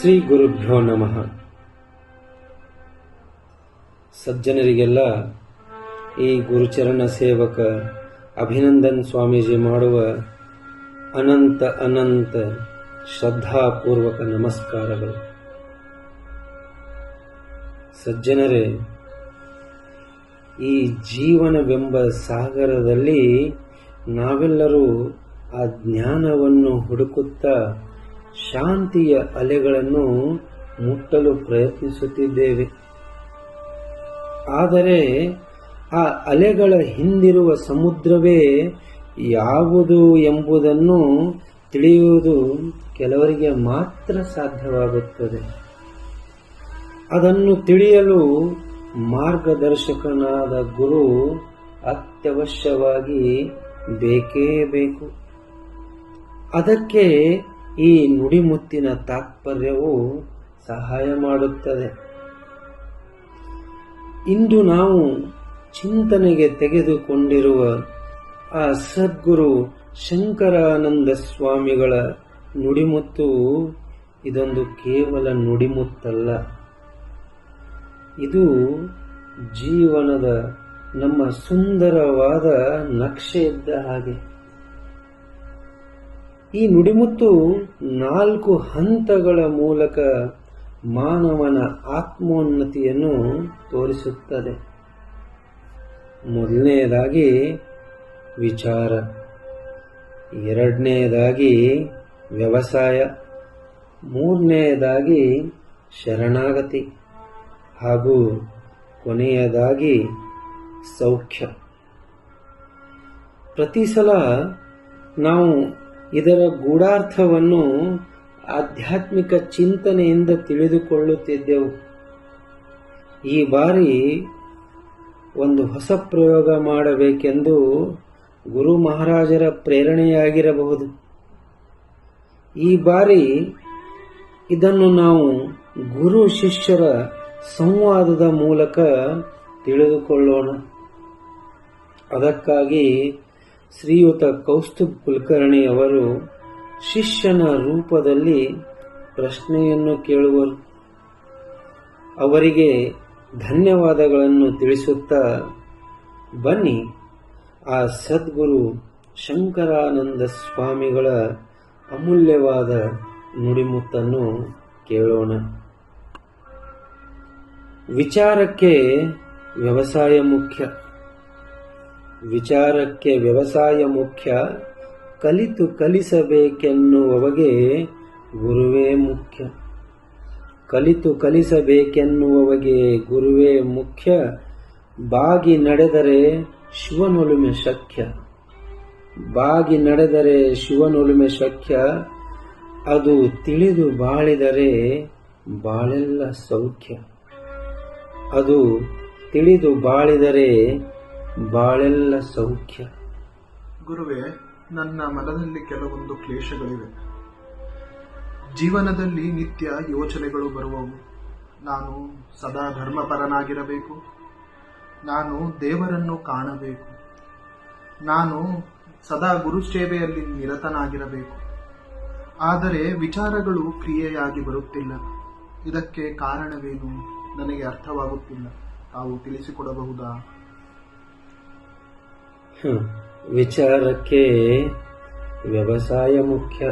ಶ್ರೀ ಗುರುಭ್ಯೋ ನಮಃ. ಸಜ್ಜನರಿಗೆಲ್ಲ ಈ ಗುರುಚರಣ ಸೇವಕ ಅಭಿನಂದನ್ ಸ್ವಾಮೀಜಿ ಮಾಡುವ ಅನಂತ ಅನಂತ ಶ್ರದ್ಧಾಪೂರ್ವಕ ನಮಸ್ಕಾರಗಳು. ಸಜ್ಜನರೇ, ಈ ಜೀವನವೆಂಬ ಸಾಗರದಲ್ಲಿ ನಾವೆಲ್ಲರೂ ಆ ಜ್ಞಾನವನ್ನು ಹುಡುಕುತ್ತಾ ಶಾಂತಿಯ ಅಲೆಗಳನ್ನು ಮುಟ್ಟಲು ಪ್ರಯತ್ನಿಸುತ್ತಿದ್ದೇವೆ. ಆದರೆ ಆ ಅಲೆಗಳ ಹಿಂದಿರುವ ಸಮುದ್ರವೇ ಯಾವುದು ಎಂಬುದನ್ನು ತಿಳಿಯುವುದು ಕೆಲವರಿಗೆ ಮಾತ್ರ ಸಾಧ್ಯವಾಗುತ್ತದೆ. ಅದನ್ನು ತಿಳಿಯಲು ಮಾರ್ಗದರ್ಶಕನಾದ ಗುರು ಅತ್ಯವಶ್ಯವಾಗಿ ಬೇಕೇ ಬೇಕು. ಅದಕ್ಕೆ ಈ ನುಡಿಮುತ್ತಿನ ತಾತ್ಪರ್ಯವು ಸಹಾಯ ಮಾಡುತ್ತದೆ. ಇಂದು ನಾವು ಚಿಂತನೆಗೆ ತೆಗೆದುಕೊಂಡಿರುವ ಆ ಸದ್ಗುರು ಶಂಕರಾನಂದ ಸ್ವಾಮಿಗಳ ನುಡಿಮುತ್ತು ಇದೊಂದು ಕೇವಲ ನುಡಿಮುತ್ತಲ್ಲ. ಇದು ಜೀವನದ ನಮ್ಮ ಸುಂದರವಾದ ನಕ್ಷೆ ಇದ್ದ ಹಾಗೆ. ಈ ನುಡಿಮುತ್ತು ನಾಲ್ಕು ಹಂತಗಳ ಮೂಲಕ ಮಾನವನ ಆತ್ಮೋನ್ನತಿಯನ್ನು ತೋರಿಸುತ್ತದೆ. ಮೊದಲನೆಯದಾಗಿ ವಿಚಾರ. ಎರಡನೆಯದಾಗಿ ವ್ಯವಸಾಯ. ಮೂರನೆಯದಾಗಿ ಶರಣಾಗತಿ ಹಾಗೂ ಕೊನೆಯದಾಗಿ ಸೌಖ್ಯ. ಪ್ರತಿ ಸಲ ನಾವು ಇದರ ಗೂಢಾರ್ಥವನ್ನು ಆಧ್ಯಾತ್ಮಿಕ ಚಿಂತನೆಯಿಂದ ತಿಳಿದುಕೊಳ್ಳುತ್ತಿದ್ದೆವು. ಈ ಬಾರಿ ಒಂದು ಹೊಸ ಪ್ರಯೋಗ ಮಾಡಬೇಕೆಂದು ಗುರು ಮಹಾರಾಜರ ಪ್ರೇರಣೆಯಾಗಿರಬಹುದು. ಈ ಬಾರಿ ಇದನ್ನು ನಾವು ಗುರು ಶಿಷ್ಯರ ಸಂವಾದದ ಮೂಲಕ ತಿಳಿದುಕೊಳ್ಳೋಣ. ಅದಕ್ಕಾಗಿ ಶ್ರೀಯುತ ಕೌಸ್ತುಭ್ ಕುಲಕರ್ಣಿ ಅವರು ಶಿಷ್ಯನ ರೂಪದಲ್ಲಿ ಪ್ರಶ್ನೆಯನ್ನು ಕೇಳುವರು. ಅವರಿಗೆ ಧನ್ಯವಾದಗಳನ್ನು ತಿಳಿಸುತ್ತಾ, ಬನ್ನಿ, ಆ ಸದ್ಗುರು ಶಂಕರಾನಂದ ಸ್ವಾಮಿಗಳ ಅಮೂಲ್ಯವಾದ ನುಡಿಮುತ್ತನ್ನು ಕೇಳೋಣ. ವಿಚಾರಕ್ಕೆ ವ್ಯವಸಾಯ ಮುಖ್ಯ. ವಿಚಾರಕ್ಕೆ ವ್ಯವಸಾಯ ಮುಖ್ಯ, ಕಲಿತು ಕಲಿಸಬೇಕೆನ್ನುವವಗೆ ಗುರುವೇ ಮುಖ್ಯ. ಕಲಿತು ಕಲಿಸಬೇಕೆನ್ನುವವಗೆ ಗುರುವೇ ಮುಖ್ಯ. ಬಾಗಿ ನಡೆದರೆ ಶಿವನೊಲುಮೆ ಶಕ್ಯ. ಬಾಗಿ ನಡೆದರೆ ಶಿವನೊಲುಮೆ ಶಕ್ಯ. ಅದು ತಿಳಿದು ಬಾಳಿದರೆ ಬಾಳೆಲ್ಲ ಸೌಖ್ಯ. ಅದು ತಿಳಿದು ಬಾಳಿದರೆ ಬಾಳೆಲ್ಲ ಸೌಖ್ಯ. ಗುರುವೇ, ನನ್ನ ಮನದಲ್ಲಿ ಕೆಲವೊಂದು ಕ್ಲೇಶಗಳಿವೆ. ಜೀವನದಲ್ಲಿ ನಿತ್ಯ ಯೋಚನೆಗಳು ಬರುವವು. ನಾನು ಸದಾ ಧರ್ಮಪರನಾಗಿರಬೇಕು. ನಾನು ದೇವರನ್ನು ಕಾಣಬೇಕು. ನಾನು ಸದಾ ಗುರು ಸೇವೆಯಲ್ಲಿ ನಿರತನಾಗಿರಬೇಕು. ಆದರೆ ವಿಚಾರಗಳು ಕ್ರಿಯೆಯಾಗಿ ಬರುತ್ತಿಲ್ಲ. ಇದಕ್ಕೆ ಕಾರಣವೇನು? ನನಗೆ ಅರ್ಥವಾಗುತ್ತಿಲ್ಲ. ತಾವು ತಿಳಿಸಿಕೊಡಬಹುದಾ. ವಿಚಾರಕ್ಕೆ ವ್ಯವಸಾಯ ಮುಖ್ಯ.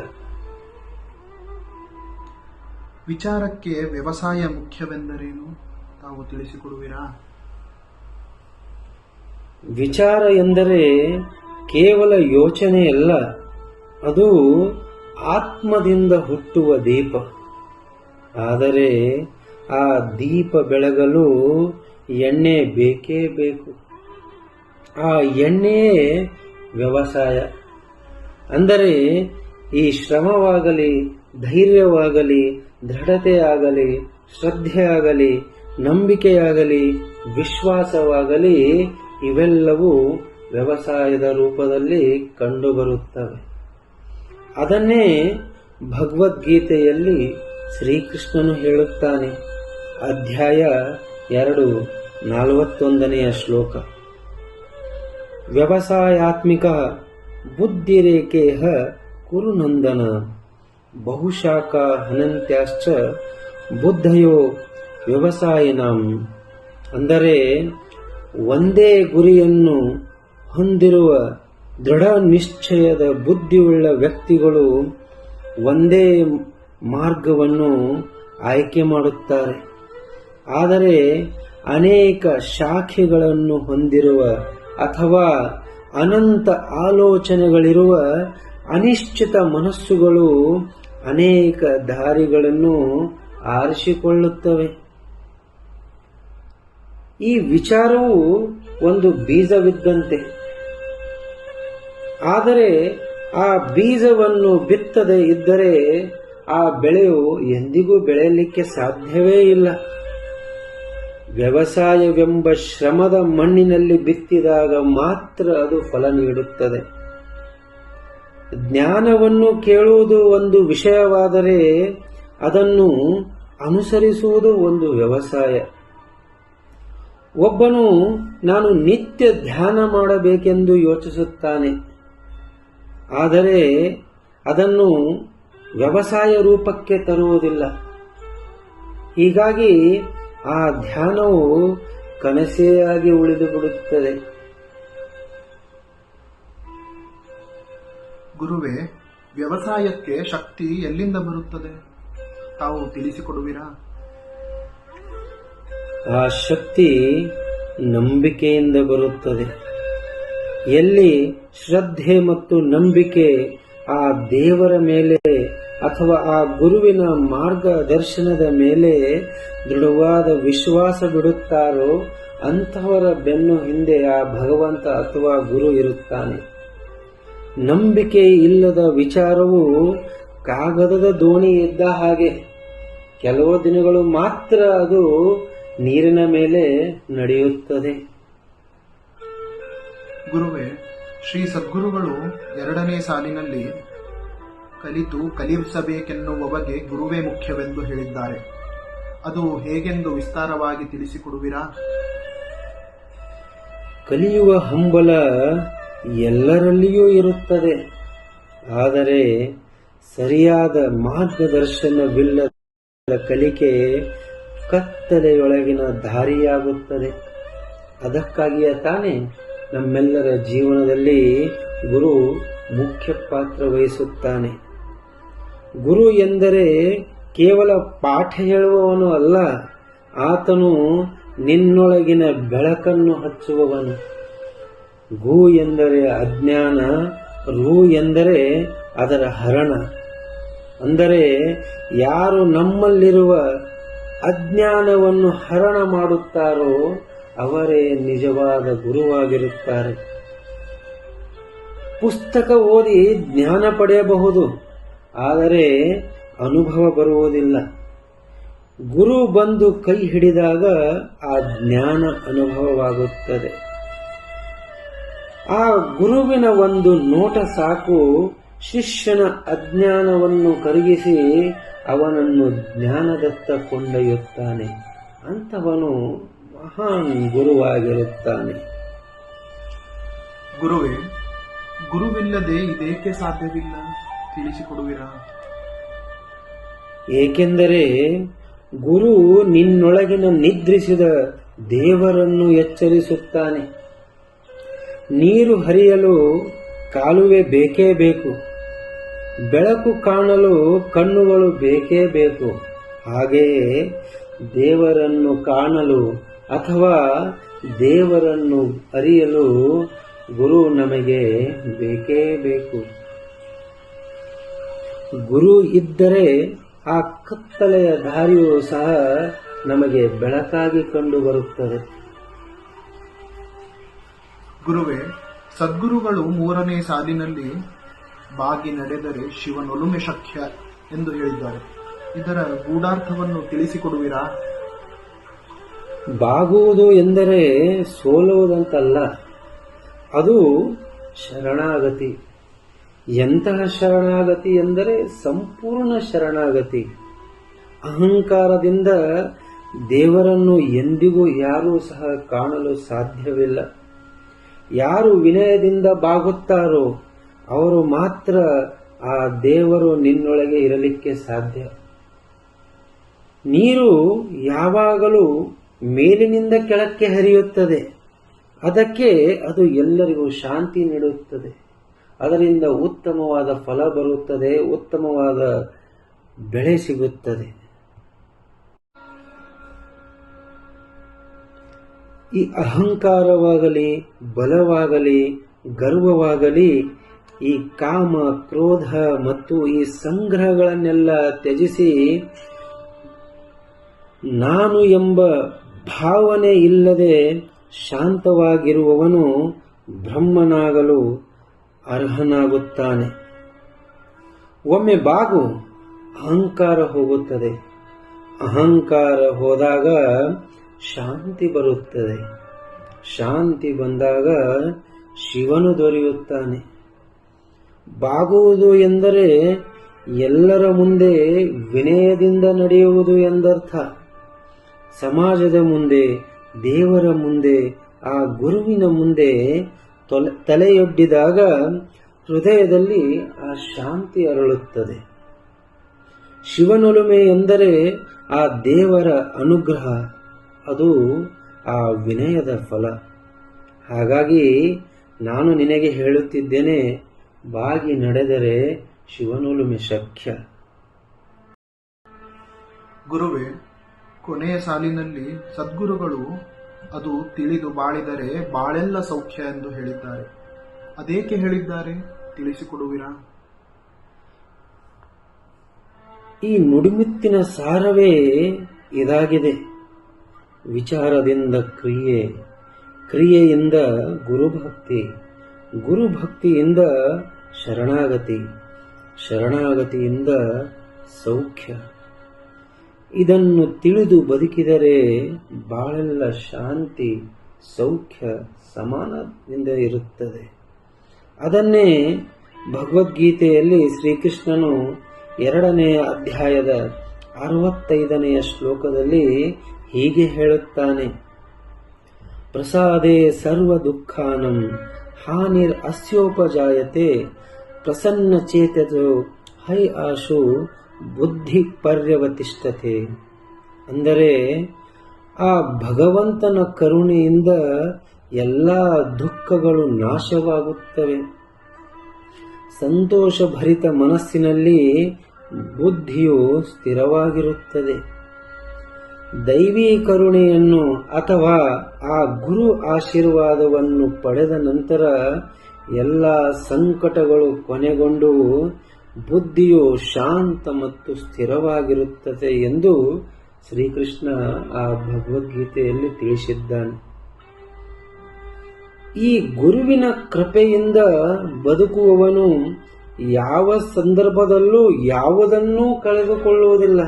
ವಿಚಾರಕ್ಕೆ ವ್ಯವಸಾಯ ಮುಖ್ಯವೆಂದರೇನು? ತಾವು ತಿಳಿಸಿಕೊಡುವಿರಾ? ವಿಚಾರ ಎಂದರೆ ಕೇವಲ ಯೋಚನೆಯಲ್ಲ ಅದು ಆತ್ಮದಿಂದ ಹುಟ್ಟುವ ದೀಪ. ಆದರೆ ಆ ದೀಪ ಬೆಳಗಲು ಎಣ್ಣೆ ಬೇಕೇ ಬೇಕು. ಆ ಎಣ್ಣೆಯೇ ವ್ಯವಸಾಯ. ಅಂದರೆ ಈ ಶ್ರಮವಾಗಲಿ, ಧೈರ್ಯವಾಗಲಿ, ದೃಢತೆಯಾಗಲಿ, ಶ್ರದ್ಧೆಯಾಗಲಿ, ನಂಬಿಕೆಯಾಗಲಿ, ವಿಶ್ವಾಸವಾಗಲಿ ಇವೆಲ್ಲವೂ ವ್ಯವಸಾಯದ ರೂಪದಲ್ಲಿ ಕಂಡುಬರುತ್ತವೆ. ಅದನ್ನೇ ಭಗವದ್ಗೀತೆಯಲ್ಲಿ ಶ್ರೀಕೃಷ್ಣನು ಹೇಳುತ್ತಾನೆ. ಅಧ್ಯಾಯ ಎರಡು, ನಲವತ್ತೊಂದನೆಯ ಶ್ಲೋಕ. ವ್ಯವಸಾಯಾತ್ಮಿಕ ಬುದ್ಧಿರೇಖೇಹ ಕುರುನಂದನ. ಬಹುಶಾಖ ಹನಂತ್ಯಾಶ್ಚ ಬುದ್ಧಯೋ ವ್ಯವಸಾಯಿನಂ. ಅಂದರೆ ಒಂದೇ ಗುರಿಯನ್ನು ಹೊಂದಿರುವ ದೃಢ ನಿಶ್ಚಯದ ಬುದ್ಧಿಯುಳ್ಳ ವ್ಯಕ್ತಿಗಳು ಒಂದೇ ಮಾರ್ಗವನ್ನು ಆಯ್ಕೆ ಮಾಡುತ್ತಾರೆ. ಆದರೆ ಅನೇಕ ಶಾಖೆಗಳನ್ನು ಹೊಂದಿರುವ ಅಥವಾ ಅನಂತ ಆಲೋಚನೆಗಳಿರುವ ಅನಿಶ್ಚಿತ ಮನಸ್ಸುಗಳು ಅನೇಕ ದಾರಿಗಳನ್ನು ಆರಿಸಿಕೊಳ್ಳುತ್ತವೆ. ಈ ವಿಚಾರವು ಒಂದು ಬೀಜವಿದ್ದಂತೆ. ಆದರೆ ಆ ಬೀಜವನ್ನು ಬಿತ್ತದೆ ಇದ್ದರೆ ಆ ಬೆಳೆಯು ಎಂದಿಗೂ ಬೆಳೆಯಲಿಕ್ಕೆ ಸಾಧ್ಯವೇ ಇಲ್ಲ. ವ್ಯವಸಾಯವೆಂಬ ಶ್ರಮದ ಮಣ್ಣಿನಲ್ಲಿ ಬಿತ್ತಿದಾಗ ಮಾತ್ರ ಅದು ಫಲ ನೀಡುತ್ತದೆ. ಜ್ಞಾನವನ್ನು ಕೇಳುವುದು ಒಂದು ವಿಷಯವಾದರೆ ಅದನ್ನು ಅನುಸರಿಸುವುದು ಒಂದು ವ್ಯವಸಾಯ. ಒಬ್ಬನು ನಾನು ನಿತ್ಯ ಧ್ಯಾನ ಮಾಡಬೇಕೆಂದು ಯೋಚಿಸುತ್ತಾನೆ. ಆದರೆ ಅದನ್ನು ವ್ಯವಸಾಯ ರೂಪಕ್ಕೆ ತರುವುದಿಲ್ಲ. ಹೀಗಾಗಿ ಆ ಧ್ಯಾನವು ಕನಸೆಯಾಗಿ ಆಗಿ ಉಳಿದು ಬಿಡುತ್ತದೆ. ಗುರುವೇ ವ್ಯವಸಾಯಕ್ಕೆ ಶಕ್ತಿ ಎಲ್ಲಿಂದ ಬರುತ್ತದೆ? ತಾವು ತಿಳಿಸಿಕೊಡುವಿರಾ? ಆ ಶಕ್ತಿ ನಂಬಿಕೆಯಿಂದ ಬರುತ್ತದೆ. ಎಲ್ಲಿ ಶ್ರದ್ಧೆ ಮತ್ತು ನಂಬಿಕೆ ಆ ದೇವರ ಮೇಲೆ ಅಥವಾ ಆ ಗುರುವಿನ ಮಾರ್ಗದರ್ಶನದ ಮೇಲೆ ದೃಢವಾದ ವಿಶ್ವಾಸ ಬಿಡುತ್ತಾರೋ ಅಂತಹವರ ಬೆನ್ನು ಹಿಂದೆ ಆ ಭಗವಂತ ಅಥವಾ ಗುರು ಇರುತ್ತಾನೆ. ನಂಬಿಕೆ ಇಲ್ಲದ ವಿಚಾರವು ಕಾಗದದ ದೋಣಿ ಇದ್ದ ಹಾಗೆ. ಕೆಲವು ದಿನಗಳು ಮಾತ್ರ ಅದು ನೀರಿನ ಮೇಲೆ ನಡೆಯುತ್ತದೆ. ಗುರುವೇ, ಶ್ರೀ ಸದ್ಗುರುಗಳು ಎರಡನೇ ಸಾಲಿನಲ್ಲಿ ಕಲಿತು ಕಲಿಸಬೇಕೆನ್ನುವ ಬಗ್ಗೆ ಗುರುವೇ ಮುಖ್ಯವೆಂದು ಹೇಳಿದ್ದಾರೆ. ಅದು ಹೇಗೆಂದು ವಿಸ್ತಾರವಾಗಿ ತಿಳಿಸಿಕೊಡುವಿರಾ? ಕಲಿಯುವ ಹಂಬಲ ಎಲ್ಲರಲ್ಲಿಯೂ ಇರುತ್ತದೆ. ಆದರೆ ಸರಿಯಾದ ಮಾರ್ಗದರ್ಶನವಿಲ್ಲದ ಕಲಿಕೆ ಕತ್ತಲೆಯೊಳಗಿನ ದಾರಿಯಾಗುತ್ತದೆ. ಅದಕ್ಕಾಗಿಯೇ ತಾನೇ ನಮ್ಮೆಲ್ಲರ ಜೀವನದಲ್ಲಿ ಗುರು ಮುಖ್ಯ ಪಾತ್ರ ವಹಿಸುತ್ತಾನೆ. ಗುರು ಎಂದರೆ ಕೇವಲ ಪಾಠ ಹೇಳುವವನು ಅಲ್ಲ, ಆತನು ನಿನ್ನೊಳಗಿನ ಬೆಳಕನ್ನು ಹಚ್ಚುವವನು. ಗು ಎಂದರೆ ಅಜ್ಞಾನ, ರು ಎಂದರೆ ಅದರ ಹರಣ. ಅಂದರೆ ಯಾರು ನಮ್ಮಲ್ಲಿರುವ ಅಜ್ಞಾನವನ್ನು ಹರಣ ಮಾಡುತ್ತಾರೋ ಅವರೇ ನಿಜವಾದ ಗುರುವಾಗಿರುತ್ತಾರೆ. ಪುಸ್ತಕ ಓದಿ ಜ್ಞಾನ ಪಡೆಯಬಹುದು. ಆದರೆ ಅನುಭವ ಬರುವುದಿಲ್ಲ. ಗುರು ಬಂದು ಕೈ ಹಿಡಿದಾಗ ಆ ಜ್ಞಾನ ಅನುಭವವಾಗುತ್ತದೆ. ಆ ಗುರುವಿನ ಒಂದು ನೋಟ ಸಾಕು, ಶಿಷ್ಯನ ಅಜ್ಞಾನವನ್ನು ಕರಗಿಸಿ ಅವನನ್ನು ಜ್ಞಾನದತ್ತ ಕೊಂಡೊಯ್ಯುತ್ತಾನೆ. ಅಂತವನು ಮಹಾನ್ ಗುರುವಾಗಿರುತ್ತಾನೆ. ಗುರುವೇ, ಗುರುವಿಲ್ಲದೆ ಇದೇಕೆ ಸಾಧ್ಯವಿಲ್ಲ? ತಿಳಿಸಿಕೊಡುವಿರಾ? ಏಕೆಂದರೆ ಗುರು ನಿನ್ನೊಳಗಿನ ನಿದ್ರಿಸಿದ ದೇವರನ್ನು ಎಚ್ಚರಿಸುತ್ತಾನೆ. ನೀರು ಹರಿಯಲು ಕಾಲುವೆ ಬೇಕೇ ಬೇಕು, ಬೆಳಕು ಕಾಣಲು ಕಣ್ಣುಗಳು ಬೇಕೇ ಬೇಕು. ಹಾಗೆಯೇ ದೇವರನ್ನು ಕಾಣಲು ಅಥವಾ ದೇವರನ್ನು ಅರಿಯಲು ಗುರು ನಮಗೆ ಬೇಕೇ ಬೇಕು. ಗುರು ಇದ್ದರೆ ಆ ಕತ್ತಲೆಯ ದಾರಿಯು ಸಹ ನಮಗೆ ಬೆಳಕಾಗಿ ಕಂಡು ಬರುತ್ತದೆ. ಗುರುವೇ ಸದ್ಗುರುಗಳು ಮೂರನೇ ಸಾಲಿನಲ್ಲಿ ಬಾಗಿ ನಡೆದರೆ ಶಿವನೊಲುಮೆ ಶಕ್ಯ ಎಂದು ಹೇಳಿದ್ದಾರೆ. ಇದರ ಗೂಢಾರ್ಥವನ್ನು ತಿಳಿಸಿಕೊಡುವಿರಾ? ಬಾಗುವುದು ಎಂದರೆ ಸೋಲುವುದಂತಲ್ಲ ಅದು ಶರಣಾಗತಿ. ಎಂತಹ ಶರಣಾಗತಿ ಎಂದರೆ ಸಂಪೂರ್ಣ ಶರಣಾಗತಿ. ಅಹಂಕಾರದಿಂದ ದೇವರನ್ನು ಎಂದಿಗೂ ಯಾರೂ ಸಹ ಕಾಣಲು ಸಾಧ್ಯವಿಲ್ಲ. ಯಾರು ವಿನಯದಿಂದ ಬಾಗುತ್ತಾರೋ ಅವರು ಮಾತ್ರ ಆ ದೇವರು ನಿನ್ನೊಳಗೆ ಇರಲಿಕ್ಕೆ ಸಾಧ್ಯ. ನೀರು ಯಾವಾಗಲೂ ಮೇಲಿನಿಂದ ಕೆಳಕ್ಕೆ ಹರಿಯುತ್ತದೆ. ಅದಕ್ಕೆ ಅದು ಎಲ್ಲರಿಗೂ ಶಾಂತಿ ನೀಡುತ್ತದೆ. ಅದರಿಂದ ಉತ್ತಮವಾದ ಫಲ ಬರುತ್ತದೆ, ಉತ್ತಮವಾದ ಬೆಳೆ ಸಿಗುತ್ತದೆ. ಈ ಅಹಂಕಾರವಾಗಲಿ, ಬಲವಾಗಲಿ, ಗರ್ವವಾಗಲಿ, ಈ ಕಾಮ, ಕ್ರೋಧ ಮತ್ತು ಈ ಸಂಗ್ರಹಗಳನ್ನೆಲ್ಲ ತ್ಯಜಿಸಿ ನಾನು ಎಂಬ ಭಾವನೆ ಇಲ್ಲದೆ ಶಾಂತವಾಗಿರುವವನು ಬ್ರಹ್ಮನಾಗಲು ಅರ್ಹನಾಗುತ್ತಾನೆ. ಒಮ್ಮೆ ಬಾಗು ಅಹಂಕಾರ ಹೋಗುತ್ತದೆ. ಅಹಂಕಾರ ಹೋದಾಗ ಶಾಂತಿ ಬರುತ್ತದೆ. ಶಾಂತಿ ಬಂದಾಗ ಶಿವನು ದೊರೆಯುತ್ತಾನೆ. ಬಾಗುವುದು ಎಂದರೆ ಎಲ್ಲರ ಮುಂದೆ ವಿನಯದಿಂದ ನಡೆಯುವುದು ಎಂದರ್ಥ. ಸಮಾಜದ ಮುಂದೆ, ದೇವರ ಮುಂದೆ, ಆ ಗುರುವಿನ ಮುಂದೆ ತೊಲೆ- ತಲೆಯೊಡ್ಡಿದಾಗ ಹೃದಯದಲ್ಲಿ ಆ ಶಾಂತಿ ಅರಳುತ್ತದೆ. ಶಿವನೊಲುಮೆ ಎಂದರೆ ಆ ದೇವರ ಅನುಗ್ರಹ, ಅದು ಆ ವಿನಯದ ಫಲ. ಹಾಗಾಗಿ ನಾನು ನಿನಗೆ ಹೇಳುತ್ತಿದ್ದೇನೆ, ಬಾಗಿ ನಡೆದರೆ ಶಿವನೊಲುಮೆ ಶಕ್ಯ. ಗುರುವೇ, ಕೊನೆಯ ಸಾಲಿನಲ್ಲಿ ಸದ್ಗುರುಗಳು ಅದು ತಿಳಿದು ಬಾಳಿದರೆ ಬಾಳೆಲ್ಲ ಸೌಖ್ಯ ಎಂದು ಹೇಳಿದ್ದಾರೆ. ಅದೇಕೆ ಹೇಳಿದ್ದಾರೆ? ತಿಳಿಸಿಕೊಡುವಿರಾ? ಈ ನುಡಿಮುತ್ತಿನ ಸಾರವೇ ಇದಾಗಿದೆ. ವಿಚಾರದಿಂದ ಕ್ರಿಯೆ, ಕ್ರಿಯೆಯಿಂದ ಗುರುಭಕ್ತಿ, ಗುರುಭಕ್ತಿಯಿಂದ ಶರಣಾಗತಿ, ಶರಣಾಗತಿಯಿಂದ ಸೌಖ್ಯ. ಇದನ್ನು ತಿಳಿದು ಬದುಕಿದರೆ ಬಾಳೆಲ್ಲ ಶಾಂತಿ, ಸೌಖ್ಯ ಸಮಾನದಿಂದ ಇರುತ್ತದೆ. ಅದನ್ನೇ ಭಗವದ್ಗೀತೆಯಲ್ಲಿ ಶ್ರೀಕೃಷ್ಣನು ಎರಡನೇ ಅಧ್ಯಾಯದ ಅರವತ್ತೈದನೆಯ ಶ್ಲೋಕದಲ್ಲಿ ಹೀಗೆ ಹೇಳುತ್ತಾನೆ. ಪ್ರಸಾದೇ ಸರ್ವ ದುಃಖಾನಂ ಹಾನಿರ್ ಅಸ್ಯೋಪಜಾಯತೆ, ಪ್ರಸನ್ನ ಚೇತೋ ಹೈ ಆಶು ಬುದ್ಧಿ ಪರ್ಯವತಿಷ್ಠತೆ ಅಂದರೆ ಆ ಭಗವಂತನ ಕರುಣೆಯಿಂದ ಎಲ್ಲ ದುಃಖಗಳು ನಾಶವಾಗುತ್ತವೆ. ಸಂತೋಷಭರಿತ ಮನಸ್ಸಿನಲ್ಲಿ ಬುದ್ಧಿಯು ಸ್ಥಿರವಾಗಿರುತ್ತದೆ. ದೈವೀ ಕರುಣೆಯನ್ನು ಅಥವಾ ಆ ಗುರು ಆಶೀರ್ವಾದವನ್ನು ಪಡೆದ ನಂತರ ಎಲ್ಲ ಸಂಕಟಗಳು ಕೊನೆಗೊಂಡು ಬುದ್ಧಿಯು ಶಾಂತ ಮತ್ತು ಸ್ಥಿರವಾಗಿರುತ್ತದೆ ಎಂದು ಶ್ರೀಕೃಷ್ಣ ಆ ಭಗವದ್ಗೀತೆಯಲ್ಲಿ ತಿಳಿಸಿದ್ದಾನೆ. ಈ ಗುರುವಿನ ಕೃಪೆಯಿಂದ ಬದುಕುವವನು ಯಾವ ಸಂದರ್ಭದಲ್ಲೂ ಯಾವುದನ್ನೂ ಕಳೆದುಕೊಳ್ಳುವುದಿಲ್ಲ.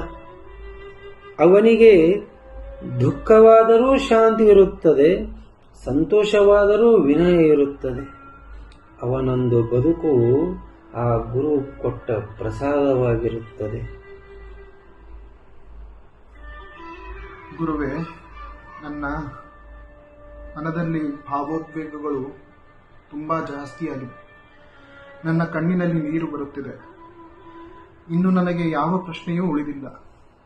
ಅವನಿಗೆ ದುಃಖವಾದರೂ ಶಾಂತಿ ಇರುತ್ತದೆ, ಸಂತೋಷವಾದರೂ ವಿನಯ ಇರುತ್ತದೆ. ಅವನೊಂದು ಬದುಕು ಆ ಗುರು ಕೊಟ್ಟ ಪ್ರಸಾದವಾಗಿರುತ್ತದೆ. ಗುರುವೇ, ನನ್ನ ಮನದಲ್ಲಿ ಭಾವೋದ್ವೇಗಗಳು ತುಂಬಾ ಜಾಸ್ತಿಯಾಗಿವೆ. ನನ್ನ ಕಣ್ಣಿನಲ್ಲಿ ನೀರು ಬರುತ್ತಿದೆ. ಇನ್ನು ನನಗೆ ಯಾವ ಪ್ರಶ್ನೆಯೂ ಉಳಿದಿಲ್ಲ.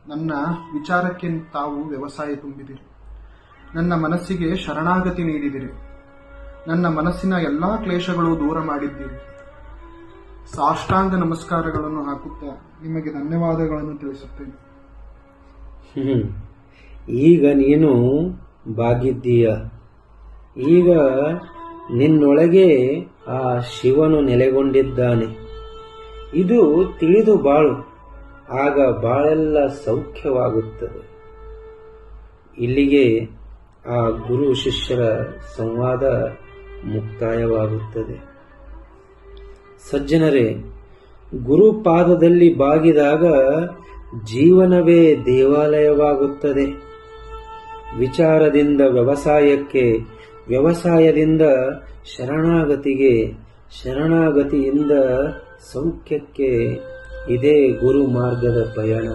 ನನ್ನ ವಿಚಾರಕ್ಕೆ ತಾವು ವ್ಯವಸಾಯ ತುಂಬಿದಿರಿ. ನನ್ನ ಮನಸ್ಸಿಗೆ ಶರಣಾಗತಿ ನೀಡಿದಿರಿ. ನನ್ನ ಮನಸ್ಸಿನ ಎಲ್ಲಾ ಕ್ಲೇಶಗಳು ದೂರ ಮಾಡಿದ್ದೀರಿ. ಸಾಷ್ಟಾಂಗ ನಮಸ್ಕಾರಗಳನ್ನು ಹಾಕುತ್ತಾ ನಿಮಗೆ ಧನ್ಯವಾದಗಳನ್ನು ತಿಳಿಸುತ್ತೇನೆ. ಈಗ ನೀನು ಬಾಗಿದ್ದೀಯ. ಈಗ ನಿನ್ನೊಳಗೆ ಆ ಶಿವನು ನೆಲೆಗೊಂಡಿದ್ದಾನೆ. ಇದು ತಿಳಿದು ಬಾಳು. ಆಗ ಬಾಳೆಲ್ಲ ಸೌಖ್ಯವಾಗುತ್ತದೆ. ಇಲ್ಲಿಗೆ ಆ ಗುರು ಶಿಷ್ಯರ ಸಂವಾದ ಮುಕ್ತಾಯವಾಗುತ್ತದೆ. ಸಜ್ಜನರೇ, ಗುರುಪಾದದಲ್ಲಿ ಬಾಗಿದಾಗ ಜೀವನವೇ ದೇವಾಲಯವಾಗುತ್ತದೆ. ವಿಚಾರದಿಂದ ವ್ಯವಸಾಯಕ್ಕೆ, ವ್ಯವಸಾಯದಿಂದ ಶರಣಾಗತಿಗೆ, ಶರಣಾಗತಿಯಿಂದ ಸೌಖ್ಯಕ್ಕೆ ಇದೇ ಗುರು ಮಾರ್ಗದ ಪಯಣ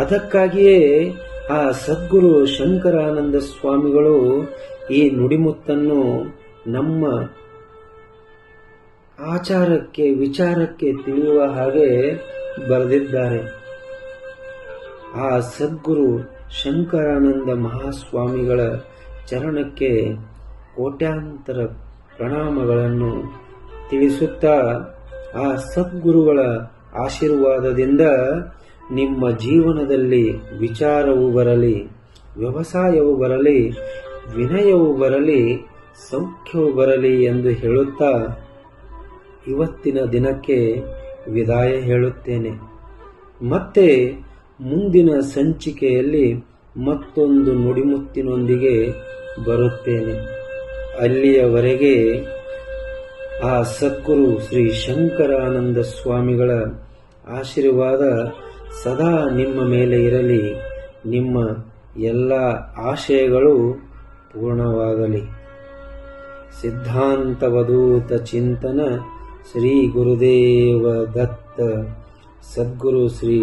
ಅದಕ್ಕಾಗಿಯೇ ಆ ಸದ್ಗುರು ಶಂಕರಾನಂದ ಸ್ವಾಮಿಗಳು ಈ ನುಡಿಮುತ್ತನ್ನು ನಮ್ಮ ಆಚಾರಕ್ಕೆ, ವಿಚಾರಕ್ಕೆ ತಿಳಿಯುವ ಹಾಗೆ ಬರೆದಿದ್ದಾರೆ. ಆ ಸದ್ಗುರು ಶಂಕರಾನಂದ ಮಹಾಸ್ವಾಮಿಗಳ ಚರಣಕ್ಕೆ ಕೋಟ್ಯಾಂತರ ಪ್ರಣಾಮಗಳನ್ನು ತಿಳಿಸುತ್ತಾ, ಆ ಸದ್ಗುರುಗಳ ಆಶೀರ್ವಾದದಿಂದ ನಿಮ್ಮ ಜೀವನದಲ್ಲಿ ವಿಚಾರವು ಬರಲಿ, ವ್ಯವಸಾಯವು ಬರಲಿ, ವಿನಯವು ಬರಲಿ, ಸೌಖ್ಯವು ಬರಲಿ ಎಂದು ಹೇಳುತ್ತಾ ಇವತ್ತಿನ ದಿನಕ್ಕೆ ವಿದಾಯ ಹೇಳುತ್ತೇನೆ. ಮತ್ತೆ ಮುಂದಿನ ಸಂಚಿಕೆಯಲ್ಲಿ ಮತ್ತೊಂದು ನುಡಿಮುತ್ತಿನೊಂದಿಗೆ ಬರುತ್ತೇನೆ. ಅಲ್ಲಿಯವರೆಗೆ ಆ ಸದ್ಗುರು ಶ್ರೀ ಶಂಕರಾನಂದ ಸ್ವಾಮಿಗಳ ಆಶೀರ್ವಾದ ಸದಾ ನಿಮ್ಮ ಮೇಲೆ ಇರಲಿ. ನಿಮ್ಮ ಎಲ್ಲ ಆಶಯಗಳು ಪೂರ್ಣವಾಗಲಿ. ಸಿದ್ಧಾಂತವಧೂತ ಚಿಂತನ ಶ್ರೀ ಗುರುದೇವ ದತ್ತ ಸದ್ಗುರು ಶ್ರೀ